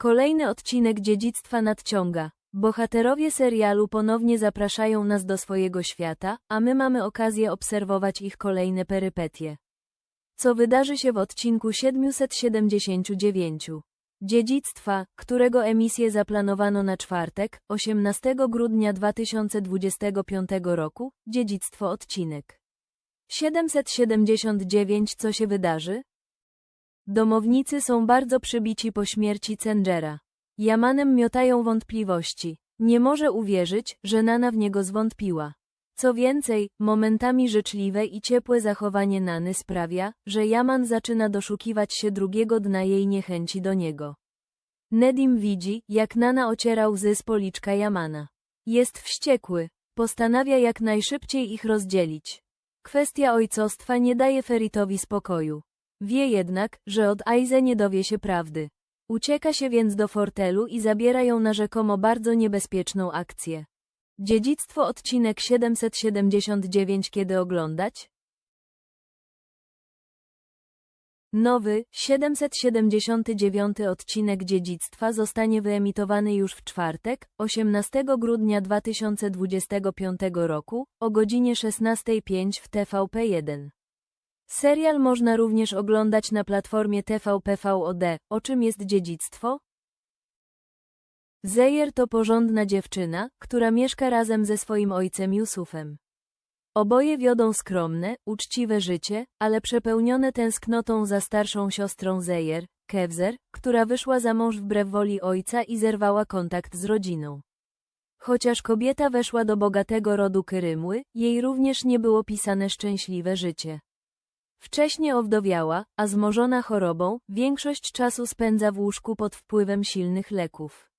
Kolejny odcinek dziedzictwa nadciąga. Bohaterowie serialu ponownie zapraszają nas do swojego świata, a my mamy okazję obserwować ich kolejne perypetie. Co wydarzy się w odcinku 779? Dziedzictwa, którego emisję zaplanowano na czwartek, 18 grudnia 2025 roku, dziedzictwo odcinek. 779 Co się wydarzy? Domownicy są bardzo przybici po śmierci Cengera. Jamanem miotają wątpliwości. Nie może uwierzyć, że Nana w niego zwątpiła. Co więcej, momentami życzliwe i ciepłe zachowanie Nany sprawia, że Jaman zaczyna doszukiwać się drugiego dna jej niechęci do niego. Nedim widzi, jak Nana ociera łzy z policzka Jamana. Jest wściekły, postanawia jak najszybciej ich rozdzielić. Kwestia ojcostwa nie daje Feritowi spokoju. Wie jednak, że od Aize nie dowie się prawdy. Ucieka się więc do fortelu i zabiera ją na rzekomo bardzo niebezpieczną akcję. Dziedzictwo odcinek 779 Kiedy oglądać? Nowy, 779 odcinek Dziedzictwa zostanie wyemitowany już w czwartek, 18 grudnia 2025 roku, o godzinie 16.05 w TVP1. Serial można również oglądać na platformie TVP VOD. O czym jest dziedzictwo? Zejer to porządna dziewczyna, która mieszka razem ze swoim ojcem Jusufem. Oboje wiodą skromne, uczciwe życie, ale przepełnione tęsknotą za starszą siostrą Zejer, Kewzer, która wyszła za mąż wbrew woli ojca i zerwała kontakt z rodziną. Chociaż kobieta weszła do bogatego rodu Kyrymły, jej również nie było pisane szczęśliwe życie. Wcześnie owdowiała, a zmożona chorobą, większość czasu spędza w łóżku pod wpływem silnych leków.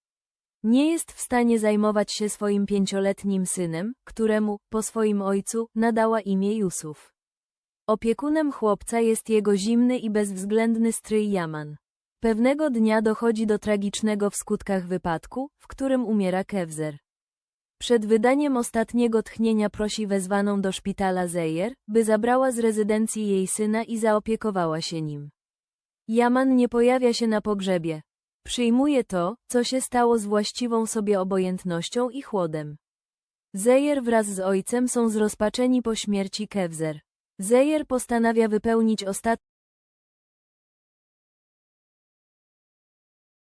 Nie jest w stanie zajmować się swoim pięcioletnim synem, któremu, po swoim ojcu, nadała imię Jusuf. Opiekunem chłopca jest jego zimny i bezwzględny stryj Jaman. Pewnego dnia dochodzi do tragicznego w skutkach wypadku, w którym umiera Kewzer. Przed wydaniem ostatniego tchnienia prosi wezwaną do szpitala Zejer, by zabrała z rezydencji jej syna i zaopiekowała się nim. Jaman nie pojawia się na pogrzebie. Przyjmuje to, co się stało z właściwą sobie obojętnością i chłodem. Zejer wraz z ojcem są zrozpaczeni po śmierci Kewzer. Zejer postanawia wypełnić ostatni